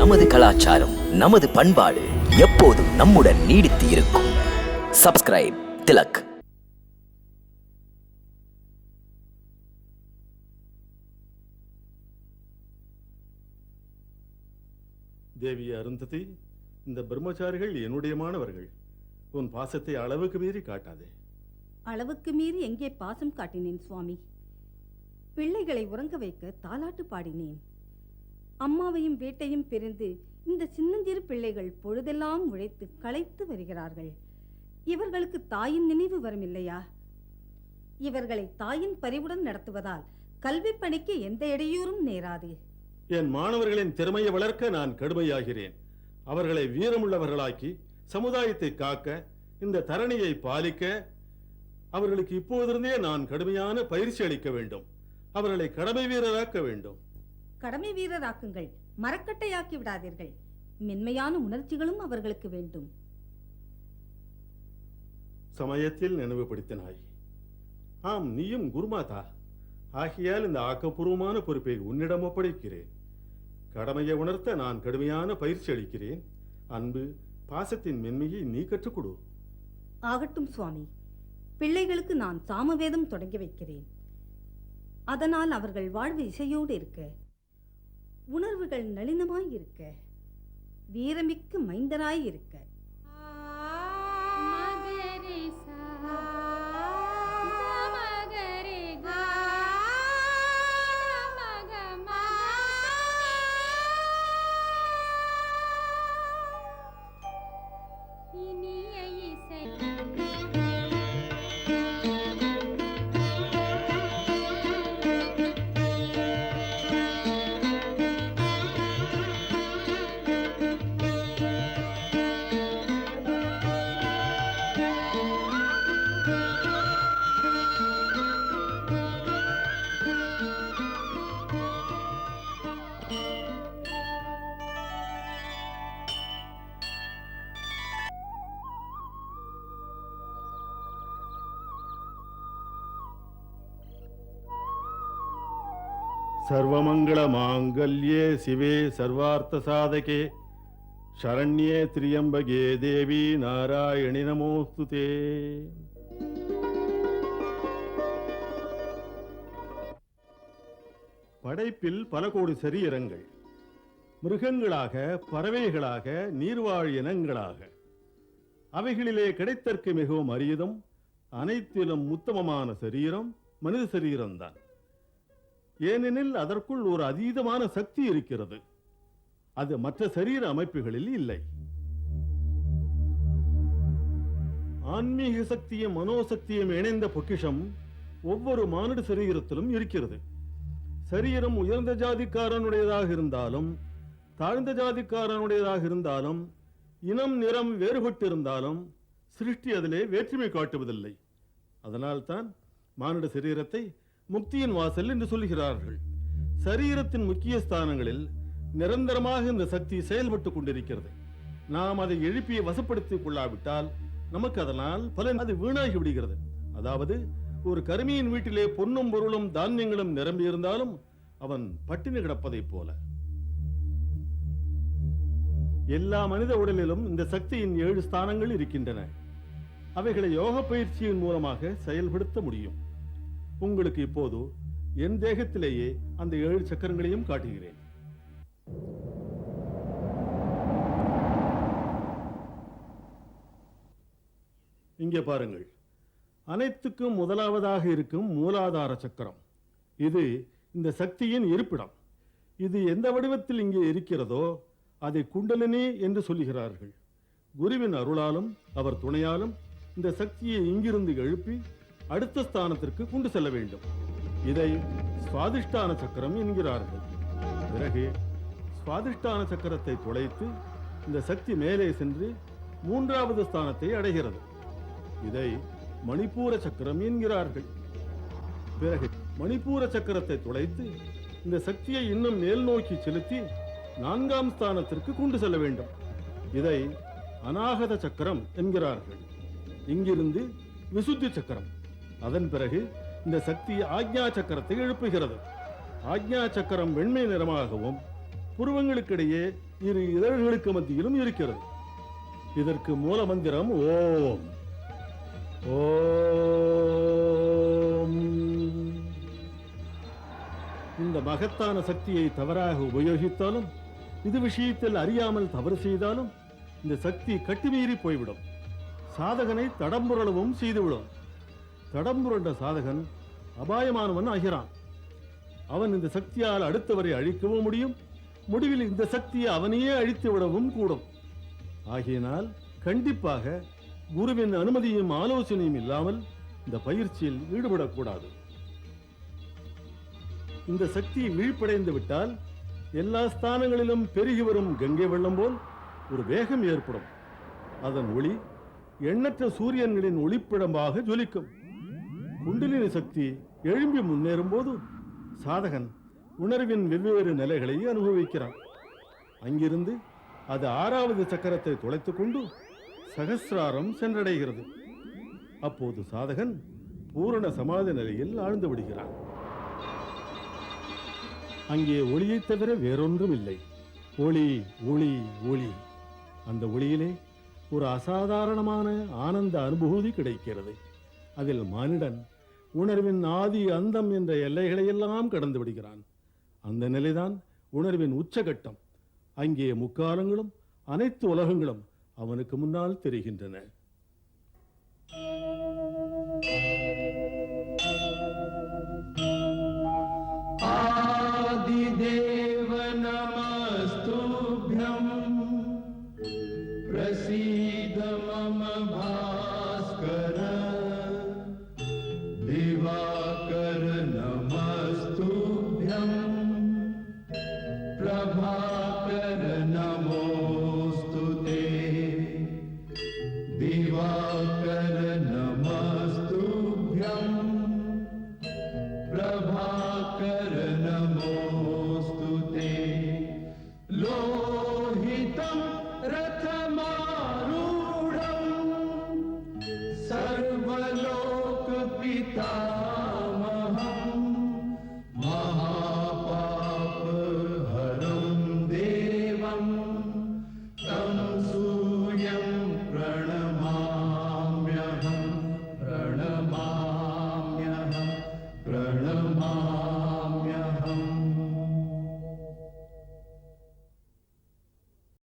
நமது கலாச்சாரம் நமது பண்பாடு எப்போதும் நம்முடன் நீடித்து இருக்கும். சப்ஸ்கிரைப் திலக். தேவி அருந்ததி இந்த பிரம்மச்சாரிகள் என்னுடைய மாணவர்கள். உன் பாசத்தை அளவுக்கு மீறி காட்டாதே. அளவுக்கு மீறி எங்கே பாசம் காட்டினேன் சுவாமி? பிள்ளைகளை உறங்க வைக்க தாலாட்டு பாடினேன். அம்மாவையும் வீட்டையும் பிரிந்து இந்த சின்னஞ்சிறு பிள்ளைகள் பொழுதெல்லாம் உழைத்து களைத்து வருகிறார்கள். இவர்களுக்கு தாயின் நினைவு வரும் இல்லையா இவர்களை தாயின் பரிவுடன் நடத்துவதால் கல்வி பணிக்கு எந்த இடையூறும் நேராது. என் மாணவர்களின் திறமையை வளர்க்க நான் கடுமையாகிறேன். அவர்களை வீரமுள்ளவர்களாக்கி சமுதாயத்தை காக்க இந்த தரணியை பாலிக்க அவர்களுக்கு இப்போதிருந்தே நான் கடுமையான பயிற்சி அளிக்க வேண்டும். அவர்களை கடமை வீரராக்க வேண்டும். கடமை வீரராக்குங்கள். மரக்கட்டையாக்கி விடாதீர்கள். மென்மையான உணர்ச்சிகளும் அவர்களுக்கு வேண்டும். சமயத்தில் நினைவுபடுத்தினாய் ஆம் நீயும் குருமாதா. ஆகையால் இந்த ஆக்கப்பூர்வமான பொறுப்பை உன்னிடம் ஒப்படைக்கிறேன். கடமையை உணர்த்த நான் கடுமையான பயிற்சி அளிக்கிறேன். அன்பு பாசத்தின் மென்மையை நீ கற்றுக் கொடு ஆகட்டும் சுவாமி. பிள்ளைகளுக்கு நான் சாமவேதம் தொடங்கி வைக்கிறேன். அதனால் அவர்கள் வாழ்வு இசையோடு இருக்க. உணர்வுகள் நளினமாய் இருக்க வீரமிக்க மைந்தராயிருக்க சர்வமங்கள மாங்கல்யே சிவே சர்வார்த்த சாதகே சரண்யே திரியம்பகே தேவி நாராயணி நமோஸ்துதே படைப்பில் பல கோடி சரீரங்கள். மிருகங்களாக பறவைகளாக நீர்வாழ் இனங்களாக. அவைகளிலே கிடைத்தற்கு மிகவும் அரியதும் அனைத்திலும் உத்தமமான சரீரம் மனித சரீரம்தான். ஏனெனில் அதற்குள் ஒரு அதீதமான சக்தி இருக்கிறது. அது மற்ற சரீர அமைப்புகளில் இல்லை. ஆன்மீக சக்தியும் மனோசக்தியும் இணைந்த பொக்கிஷம் ஒவ்வொரு மானிட சரீரத்திலும் இருக்கிறது. சரீரம் உயர்ந்த ஜாதிக்காரனுடையதாக இருந்தாலும் தாழ்ந்த ஜாதிக்காரனுடையதாக இருந்தாலும் இனம் நிறம் வேறுபட்டிருந்தாலும் சிருஷ்டி அதிலே வேற்றுமை காட்டுவதில்லை. அதனால்தான் மானிட சரீரத்தை முக்தியின் வாசல் என்று சொல்லுகிறார்கள். சரீரத்தின் முக்கிய ஸ்தானங்களில் நிரந்தரமாக இந்த சக்தி செயல்பட்டுக் கொண்டிருக்கிறது. நாம் அதை எழுப்பியை வசப்படுத்திக் கொள்ளாவிட்டால் நமக்கு அதனால் பலன் அது வீணாகி விடுகிறது. அதாவது ஒரு கருமியின் வீட்டிலே பொன்னும் பொருளும் தானியங்களும் நிரம்பி இருந்தாலும் அவன் பட்டினி கிடப்பதைப் போல. எல்லா மனித உடலிலும் இந்த சக்தியின் ஏழு ஸ்தானங்கள் இருக்கின்றன. அவைகளை யோக பயிற்சியின் மூலமாக செயல்படுத்த முடியும். உங்களுக்கு இப்போது என் தேகத்திலேயே அந்த ஏழு சக்கரங்களையும் காட்டுகிறேன். இங்கே பாருங்கள். அனைத்துக்கும் முதலாவதாக இருக்கும் மூலாதார சக்கரம். இது இந்த சக்தியின் இருப்பிடம். இது எந்த வடிவத்தில் இங்கே இருக்கிறதோ அதை குண்டலினி என்று சொல்லுகிறார்கள். குருவின் அருளாலும் அவர் துணையாலும் இந்த சக்தியை இங்கிருந்து எழுப்பி அடுத்த ஸ்தானத்திற்கு கொண்டு செல்ல வேண்டும். இதை சுவாதிஷ்டான சக்கரம் என்கிறார்கள். பிறகு சுவாதிஷ்டான சக்கரத்தை துளைத்து இந்த சக்தி மேலே சென்று மூன்றாவது ஸ்தானத்தை அடைகிறது. இதை மணிப்பூர சக்கரம் என்கிறார்கள். பிறகு மணிப்பூர சக்கரத்தை துளைத்து இந்த சக்தியை இன்னும் மேல் நோக்கி செலுத்தி நான்காம் ஸ்தானத்திற்கு கொண்டு செல்ல வேண்டும். இதை அநாகத சக்கரம் என்கிறார்கள். இங்கிருந்து விசுத்தி சக்கரம். அதன் பிறகு இந்த சக்தி ஆக்ஞா சக்கரத்தை எழுப்புகிறது. ஆக்ஞா சக்கரம் வெண்மை நிறமாகவும் புருவங்களுக்கிடையே இரு இதழ்களுக்கு மத்தியிலும் இருக்கிறது. இதற்கு மூல மந்திரம் ஓம். ஓம். இந்த மகத்தான சக்தியை தவறாக உபயோகித்தாலும் இது விஷயத்தில் அறியாமல் தவறு செய்தாலும் இந்த சக்தி கட்டுமீறி போய்விடும். சாதகனை தடம்புரளவும் செய்துவிடும். தடம்புரண்ட சாதகன் அபாயமானவன் ஆகிறான். அவன் இந்த சக்தியால் அடுத்தவரை அழிக்கவும் முடியும். முடிவில் இந்த சக்தியை அவனையே அழித்து விடவும் கூடும். ஆகையினால் கண்டிப்பாக குருவின் அனுமதியும் ஆலோசனையும் இல்லாமல் இந்த பயிற்சியில் ஈடுபடக்கூடாது. இந்த சக்தி விழிப்படைந்து விட்டால் எல்லா ஸ்தானங்களிலும் பெருகி வரும் கங்கை வெள்ளம் போல் ஒரு வேகம் ஏற்படும். அதன் ஒளி எண்ணற்ற சூரியன்களின் ஒளிப்பிடம்பாக ஜொலிக்கும். குண்டலினி சக்தி எழும்பி முன்னேறும் போது சாதகன் உணர்வின் வெவ்வேறு நிலைகளை அனுபவிக்கிறான். அங்கிருந்து அது ஆறாவது சக்கரத்தை துளைத்து கொண்டு சகசிராரம் சென்றடைகிறது. அப்போது சாதகன் பூரண சமாதி நிலையில் ஆழ்ந்து விடுகிறான். அங்கே ஒளியைத் தவிர வேறொன்றும் இல்லை ஒளி ஒளி ஒளி. அந்த ஒளியிலே ஒரு அசாதாரணமான ஆனந்த அனுபூதி கிடைக்கிறது. அதில் மானிடன் உணர்வின் ஆதி அந்தம் என்ற எல்லைகளையெல்லாம் கடந்து விடுகிறான். அந்த நிலைதான் உணர்வின் உச்சகட்டம். அங்கே முக்காலங்களும் அனைத்து உலகங்களும் அவனுக்கு முன்னால் தெரிகின்றன. ஆதிதேவ நமஸ்துபியம் பிரசீத மம பாஸ்கரா